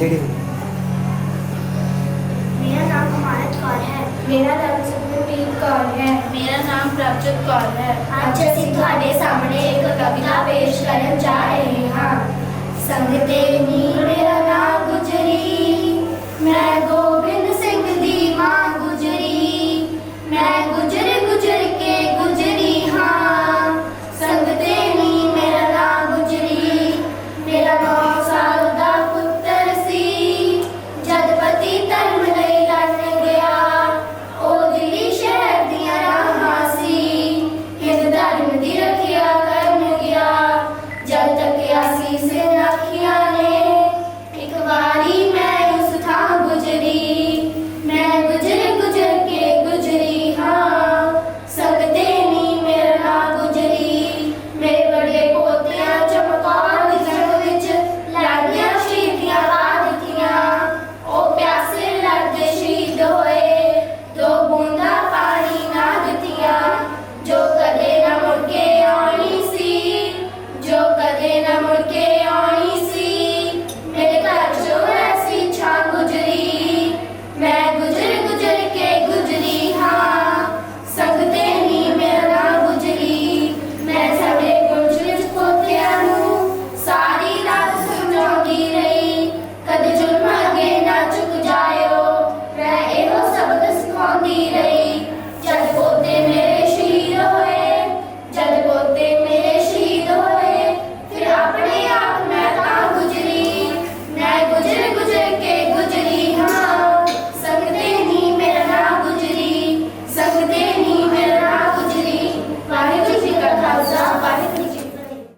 ਨੇੜੇ ਹੋ। ਮੇਰਾ ਨਾਮ ਅਮਾਨਤ ਕੌਰ ਹੈ ਮੇਰਾ ਨਾਮ ਸੁਖਮਨਪ੍ਰੀਤ ਕੌਰ ਹੈ ਮੇਰਾ ਨਾਮ ਪ੍ਰਭਜੋਤ ਕੌਰ ਹੈ ਅੱਜ ਅਸੀਂ ਤੁਹਾਡੇ ਸਾਹਮਣੇ ਇੱਕ ਕਵਿਤਾ ਪੇਸ਼ ਕਰਨ ਜਾ ਰਹੇ is enough. ਕਦੇ ਨਾ ਮੁੜ ਕੇ ਆਉਣੀ ਸੀ। ਮੇਰੇ ਘਰ ਜੋ ਐਸੀ ਛਾਂ ਗੁਜਰੀ। ਮੈਂ ਗੁਜਰ ਗੁਜਰ ਕੇ ਗੁਜਰੀ ਹਾਂ। ਸੰਗਤੇ ਨੀ ਮੇਰਾ ਗੁਜਰੀ। ਮੈਂ ਸਾਡੇ ਗੁਜਰ ਪੋਤਿਆਂ ਨੂੰ ਸਾਰੀ ਰਾਤ ਸਮਝਾਉਂਦੀ ਰਹੀ। ਕਦੇ ਜ਼ੁਲਮ ਅੱਗੇ ਨਾ ਝੁਕ ਜਾਇਓ। ਮੈਂ ਇਹੋ ਸਬਕ ਸਿਖਾਉਂਦੀ ਰਹੀ।